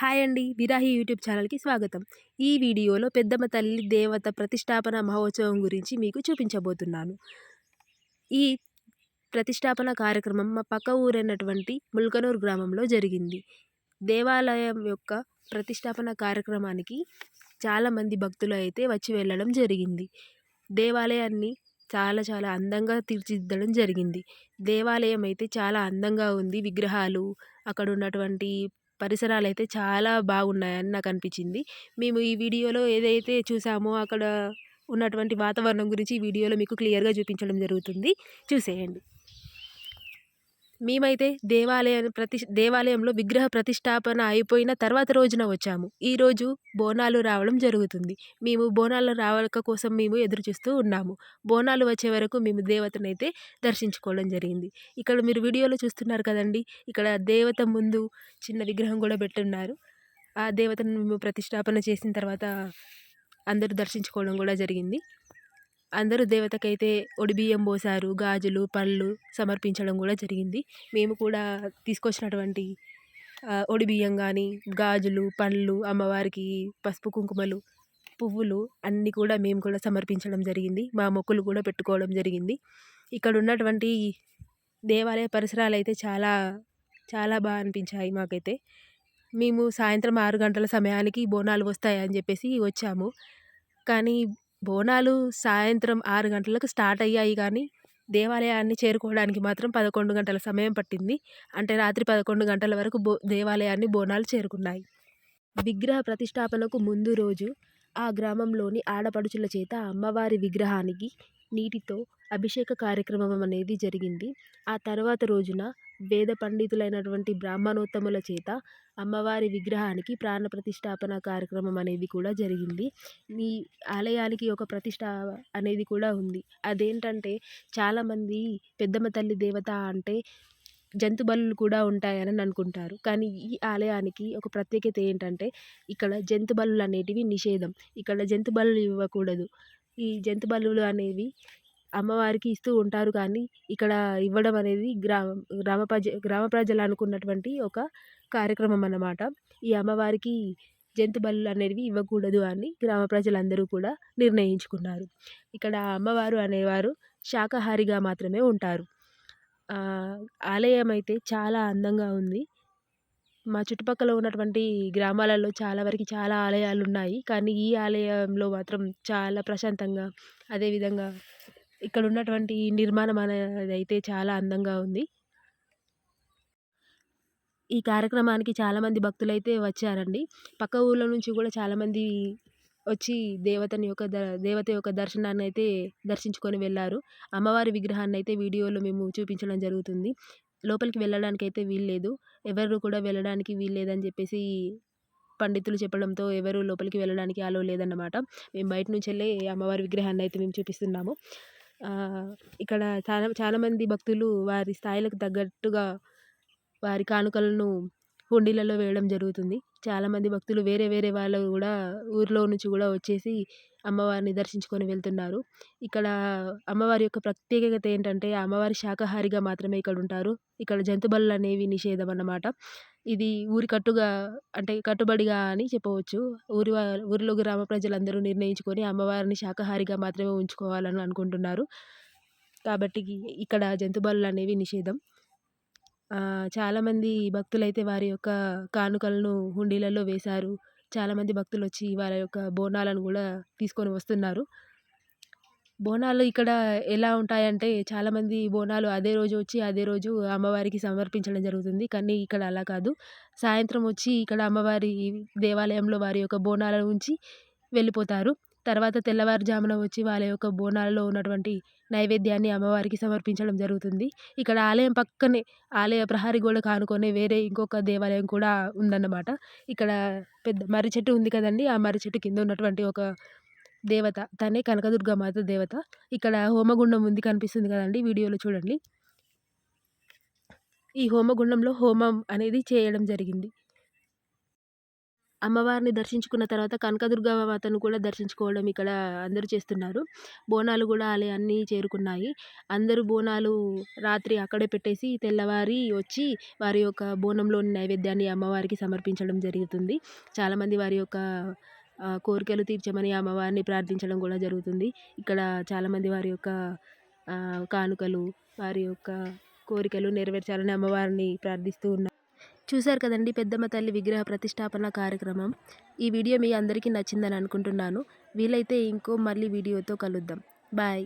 Hi అండి. విరాహి YouTube ఛానల్కి స్వాగతం. ఈ వీడియోలో పెద్దమ్మ తల్లి దేవత ప్రతిష్టాపన మహోత్సవం గురించి మీకు చూపించబోతున్నాను. ఈ ప్రతిష్టాపన కార్యక్రమం మా పక్క ఊరైనటువంటి ముల్కనూరు గ్రామంలో జరిగింది. దేవాలయం యొక్క ప్రతిష్టాపన కార్యక్రమానికి చాలామంది భక్తులు అయితే వచ్చి వెళ్ళడం జరిగింది. దేవాలయాన్ని చాలా చాలా అందంగా తీర్చిదిద్దడం జరిగింది. దేవాలయం అయితే చాలా అందంగా ఉంది. విగ్రహాలు అక్కడ ఉన్నటువంటి పరిసరాలు అయితే చాలా బాగున్నాయని నాకు అనిపించింది మేము ఈ వీడియోలో ఏదైతే చూసామో అక్కడ ఉన్నటువంటి వాతావరణం గురించి ఈ వీడియోలో మీకు క్లియర్గా చూపించడం జరుగుతుంది. చూసేయండి. మేమైతే దేవాలయం ప్రతి దేవాలయంలో విగ్రహ ప్రతిష్టాపన అయిపోయిన తర్వాత రోజున వచ్చాము. ఈరోజు బోనాలు రావడం జరుగుతుంది. మేము బోనాలు రావక కోసం మేము ఎదురు చూస్తూ ఉన్నాము. బోనాలు వచ్చే వరకు మేము దేవతనైతే దర్శించుకోవడం జరిగింది. ఇక్కడ మీరు వీడియోలో చూస్తున్నారు కదండి ఇక్కడ దేవత ముందు చిన్న విగ్రహం కూడా పెట్టున్నారు. ఆ దేవతను మేము ప్రతిష్టాపన చేసిన తర్వాత అందరూ దర్శించుకోవడం కూడా జరిగింది. అందరూ దేవతకైతే ఒడిబియ్యం పోసారు గాజులు పళ్ళు సమర్పించడం కూడా జరిగింది. మేము కూడా తీసుకొచ్చినటువంటి ఒడిబియ్యం కానీ గాజులు పళ్ళు అమ్మవారికి పసుపు కుంకుమలు పువ్వులు అన్నీ కూడా మేము కూడా సమర్పించడం జరిగింది. మా మొక్కులు కూడా పెట్టుకోవడం జరిగింది. ఇక్కడ ఉన్నటువంటి దేవాలయ పరిసరాలు అయితే చాలా చాలా బాగా అనిపించాయి మాకైతే. మేము సాయంత్రం ఆరు గంటల సమయానికి బోనాలు వస్తాయని చెప్పేసి వచ్చాము. కానీ బోనాలు సాయంత్రం ఆరు గంటలకు స్టార్ట్ అయ్యాయి కానీ దేవాలయాన్ని చేరుకోవడానికి మాత్రం పదకొండు గంటల సమయం పట్టింది. అంటే రాత్రి పదకొండు గంటల వరకు బో దేవాలయాన్ని బోనాలు చేరుకున్నాయి. విగ్రహ ప్రతిష్టాపనకు ముందు రోజు ఆ గ్రామంలోని ఆడపడుచుల చేత అమ్మవారి విగ్రహానికి నీటితో అభిషేక కార్యక్రమం అనేది జరిగింది. ఆ తర్వాత రోజున వేద పండితులైనటువంటి బ్రాహ్మణోత్తముల చేత అమ్మవారి విగ్రహానికి ప్రాణ ప్రతిష్టాపన కార్యక్రమం అనేది కూడా జరిగింది. ఈ ఆలయానికి ఒక ప్రతిష్ట అనేది కూడా ఉంది. అదేంటంటే చాలామంది పెద్దమ్మ తల్లి దేవత అంటే జంతు బలులు కూడా ఉంటాయని అనుకుంటారు. కానీ ఈ ఆలయానికి ఒక ప్రత్యేకత ఏంటంటే ఇక్కడ జంతు బలులు అనేటివి నిషేధం. ఇక్కడ జంతు బలులు ఇవ్వకూడదు. ఈ జంతు బలులు అనేవి అమ్మవారికి ఇస్తూ ఉంటారు కానీ ఇక్కడ ఇవ్వడం అనేది గ్రామ గ్రామ ప్రజ గ్రామ ప్రజలు అనుకున్నటువంటి ఒక కార్యక్రమం అన్నమాట. ఈ అమ్మవారికి జంతు బలులు అనేవి ఇవ్వకూడదు అని గ్రామ ప్రజలందరూ కూడా నిర్ణయించుకున్నారు. ఇక్కడ అమ్మవారు అనేవారు శాకాహారిగా మాత్రమే ఉంటారు. ఆలయం అయితే చాలా అందంగా ఉంది. మా చుట్టుపక్కల ఉన్నటువంటి గ్రామాలలో చాలా వరకు చాలా ఆలయాలు ఉన్నాయి. కానీ ఈ ఆలయంలో మాత్రం చాలా ప్రశాంతంగా అదేవిధంగా ఇక్కడ ఉన్నటువంటి నిర్మాణం అనేది అయితే చాలా అందంగా ఉంది. ఈ కార్యక్రమానికి చాలామంది భక్తులు అయితే వచ్చారండి. పక్క ఊళ్ళ నుంచి కూడా చాలామంది వచ్చి దేవతని యొక్క ద దేవత యొక్క దర్శనాన్ని అయితే దర్శించుకొని వెళ్ళారు. అమ్మవారి విగ్రహాన్ని అయితే వీడియోలో మేము చూపించడం జరుగుతుంది. లోపలికి వెళ్ళడానికి అయితే వీల్లేదు. ఎవరు కూడా వెళ్ళడానికి వీల్లేదని చెప్పేసి పండితులు చెప్పడంతో ఎవరు లోపలికి వెళ్ళడానికి అలో లేదన్నమాట. మేము బయట నుంచి వెళ్ళి అమ్మవారి విగ్రహాన్ని అయితే మేము చూపిస్తున్నాము. ఇక్కడ చాలా చాలామంది భక్తులు వారి స్థాయిలకు తగ్గట్టుగా వారి కానుకలను హుండీలలో వేయడం జరుగుతుంది. చాలామంది భక్తులు వేరే వేరే వాళ్ళు కూడా ఊర్లో నుంచి కూడా వచ్చేసి అమ్మవారిని దర్శించుకొని వెళ్తున్నారు. ఇక్కడ అమ్మవారి యొక్క ప్రత్యేకత ఏంటంటే అమ్మవారి శాకాహారిగా మాత్రమే ఇక్కడ ఉంటారు ఇక్కడ జంతుబలులు అనేవి నిషేధం అన్నమాట. ఇది ఊరి కట్టుగా అంటే కట్టుబడిగా అని చెప్పవచ్చు. ఊరి ఊరిలో గ్రామ ప్రజలందరూ నిర్ణయించుకొని అమ్మవారిని శాకాహారిగా మాత్రమే ఉంచుకోవాలని అనుకుంటున్నారు. కాబట్టి ఇక్కడ జంతుబలులు అనేవి నిషేధం. చాలామంది భక్తులైతే వారి యొక్క కానుకలను హుండీలలో వేశారు. చాలామంది భక్తులు వచ్చి వారి యొక్క బోనాలను కూడా తీసుకొని వస్తున్నారు. బోనాలు ఇక్కడ ఎలా ఉంటాయంటే చాలామంది బోనాలు అదే రోజు వచ్చి అదే రోజు అమ్మవారికి సమర్పించడం జరుగుతుంది. కానీ ఇక్కడ అలా కాదు. సాయంత్రం వచ్చి ఇక్కడ అమ్మవారి దేవాలయంలో వారి యొక్క బోనాలను ఉంచి వెళ్ళిపోతారు. తర్వాత తెల్లవారుజామున వచ్చి వాళ్ళ యొక్క బోనాలలో ఉన్నటువంటి నైవేద్యాన్ని అమ్మవారికి సమర్పించడం జరుగుతుంది. ఇక్కడ ఆలయం పక్కనే ఆలయ ప్రహరీ గోడ కానుకొని వేరే ఇంకొక దేవాలయం కూడా ఉందన్నమాట. ఇక్కడ పెద్ద మర్రి చెట్టు ఉంది కదండి ఆ మర్రి చెట్టు కింద ఉన్నటువంటి ఒక దేవత తనే కనకదుర్గ మాత దేవత. ఇక్కడ హోమగుండం ఉంది కనిపిస్తుంది కదండి వీడియోలో చూడండి. ఈ హోమగుండంలో హోమం అనేది చేయడం జరిగింది. అమ్మవారిని దర్శించుకున్న తర్వాత కనకదుర్గ మాతను కూడా దర్శించుకోవడం ఇక్కడ అందరూ చేస్తున్నారు. బోనాలు కూడా ఆలయాన్ని చేరుకున్నాయి. అందరూ బోనాలు రాత్రి అక్కడే పెట్టేసి తెల్లవారి వచ్చి వారి యొక్క బోనంలోని నైవేద్యాన్ని అమ్మవారికి సమర్పించడం జరుగుతుంది. చాలామంది వారి యొక్క కోరికలు తీర్చమని అమ్మవారిని ప్రార్థించడం కూడా జరుగుతుంది. ఇక్కడ చాలామంది వారి యొక్క కానుకలు వారి యొక్క కోరికలు నెరవేర్చాలని అమ్మవారిని ప్రార్థిస్తూ ఉన్నారు. చూశారు కదండి పెద్దమ్మ తల్లి విగ్రహ ప్రతిష్టాపన కార్యక్రమం. ఈ వీడియో మీ అందరికీ నచ్చిందని అనుకుంటున్నాను. వీలైతే ఇంకో మళ్ళీ వీడియోతో కలుద్దాం. బాయ్.